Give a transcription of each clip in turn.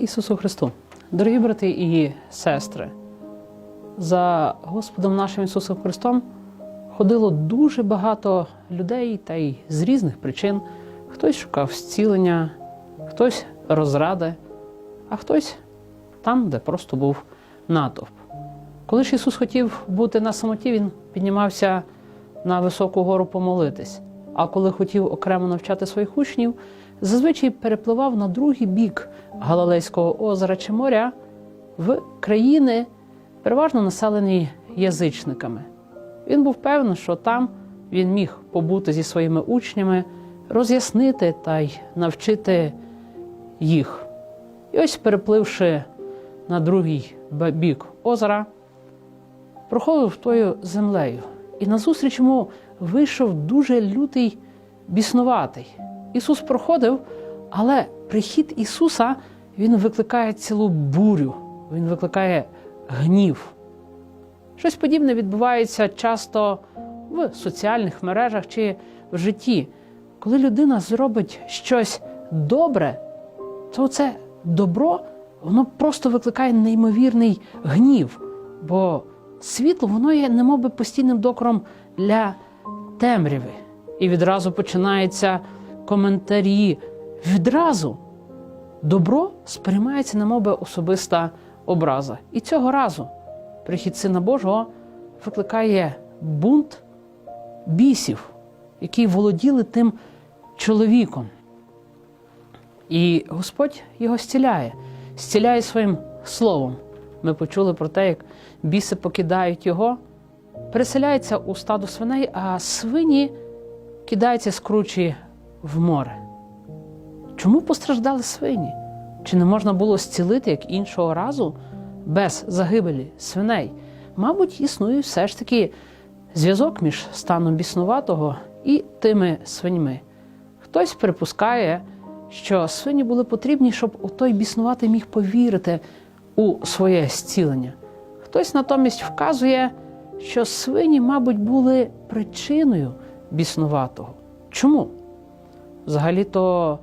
Ісусу Христу! Дорогі брати і сестри, за Господом нашим Ісусом Христом ходило дуже багато людей та й з різних причин. Хтось шукав зцілення, хтось розради, а хтось там, де просто був натовп. Коли ж Ісус хотів бути на самоті, Він піднімався на високу гору помолитись. А коли хотів окремо навчати своїх учнів, зазвичай перепливав на другий бік Галилейського озера чи моря в країни, переважно населені язичниками. Він був певний, що там він міг побути зі своїми учнями, роз'яснити та й навчити їх. І ось, перепливши на другий бік озера, проходив тою землею. І назустріч йому вийшов дуже лютий біснуватий. Ісус проходив, але прихід Ісуса Він викликає цілу бурю, Він викликає гнів. Щось подібне відбувається часто в соціальних мережах чи в житті. Коли людина зробить щось добре, то це добро воно просто викликає неймовірний гнів. Бо світло воно є немовби постійним докором для темряви. І відразу починаються коментарі. Відразу добро сприймається немовби особиста образа. І цього разу прихід Сина Божого викликає бунт бісів, які володіли тим чоловіком. І Господь його зціляє, зціляє своїм словом. Ми почули про те, як біси покидають його, переселяється у стадо свиней, а свині кидаються з кручі в море. Чому постраждали свині? Чи не можна було зцілити як іншого разу без загибелі свиней? Мабуть, існує все ж таки зв'язок між станом біснуватого і тими свиньми. Хтось припускає, що свині були потрібні, щоб у той біснуватий міг повірити у своє зцілення. Хтось натомість вказує, що свині, мабуть, були причиною біснуватого. Чому? Взагалі-то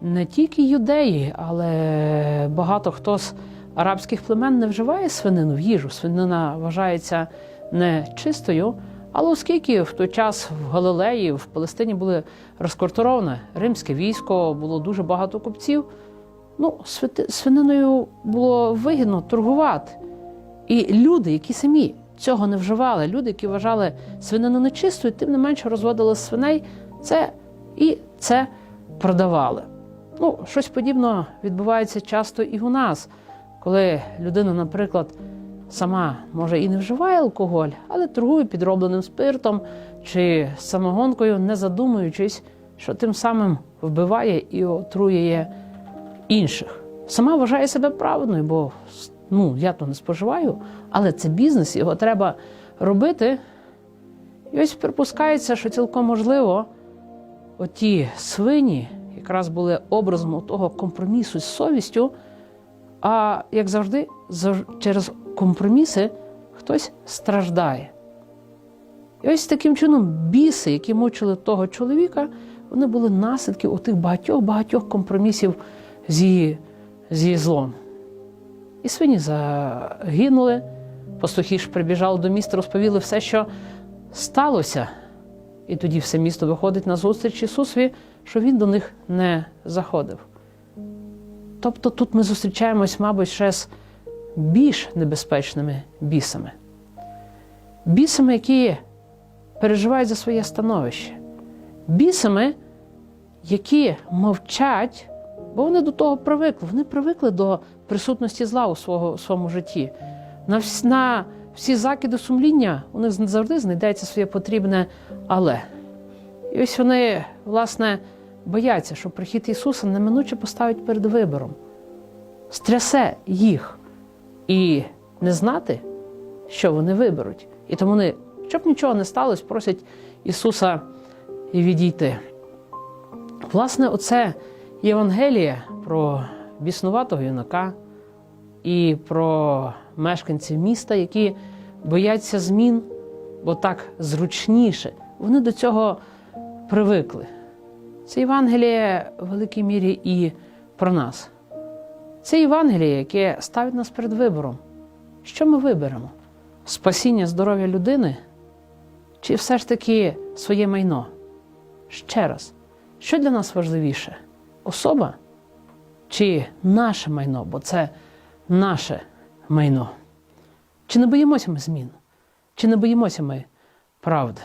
не тільки юдеї, але багато хто з арабських племен не вживає свинину в їжу. Свинина вважається нечистою, але оскільки в той час в Галилеї, в Палестині були розквартироване римське військо, було дуже багато купців, ну, свининою було вигідно торгувати. І люди, які самі цього не вживали, люди, які вважали свинину нечистою, тим не менше розводили свиней, це і це продавали. Ну, щось подібне відбувається часто і у нас, коли людина, наприклад, сама може і не вживає алкоголь, але торгує підробленим спиртом чи самогонкою, не задумуючись, що тим самим вбиває і отруює інших. Сама вважає себе правильною, бо ну, я то не споживаю, але це бізнес, його треба робити. І ось припускається, що цілком можливо, оті свині якраз були образом того компромісу з совістю. А як завжди, через компроміси хтось страждає. І ось таким чином біси, які мучили того чоловіка, вони були наслідки у тих багатьох-багатьох компромісів з її, з її злом. І свині загинули, пастухи ж прибіжали до міста, розповіли все, що сталося. І тоді все місто виходить на зустріч Ісусові, що Він до них не заходив. Тобто тут ми зустрічаємось, мабуть, ще з більш небезпечними бісами. Бісами, які переживають за своє становище, бісами, які мовчать, бо вони до того привикли. Вони привикли до присутності зла у свого, своєму житті. На, на всі закиди сумління у них завжди знайдеться своє потрібне але. І ось вони, власне, бояться, що прихід Ісуса неминуче поставить перед вибором, стрясе їх і не знати, що вони виберуть. І тому вони, щоб нічого не сталося, просять Ісуса відійти. Власне, оце Євангеліє про біснуватого юнака і про мешканців міста, які бояться змін, бо так зручніше. Вони до цього привикли. Це Євангеліє в великій мірі і про нас. Це Євангеліє, яке ставить нас перед вибором. Що ми виберемо? Спасіння здоров'я людини чи все ж таки своє майно? Ще раз, що для нас важливіше? Особа чи наше майно? Бо це наше майно. Чи не боїмося ми змін? Чи не боїмося ми правди?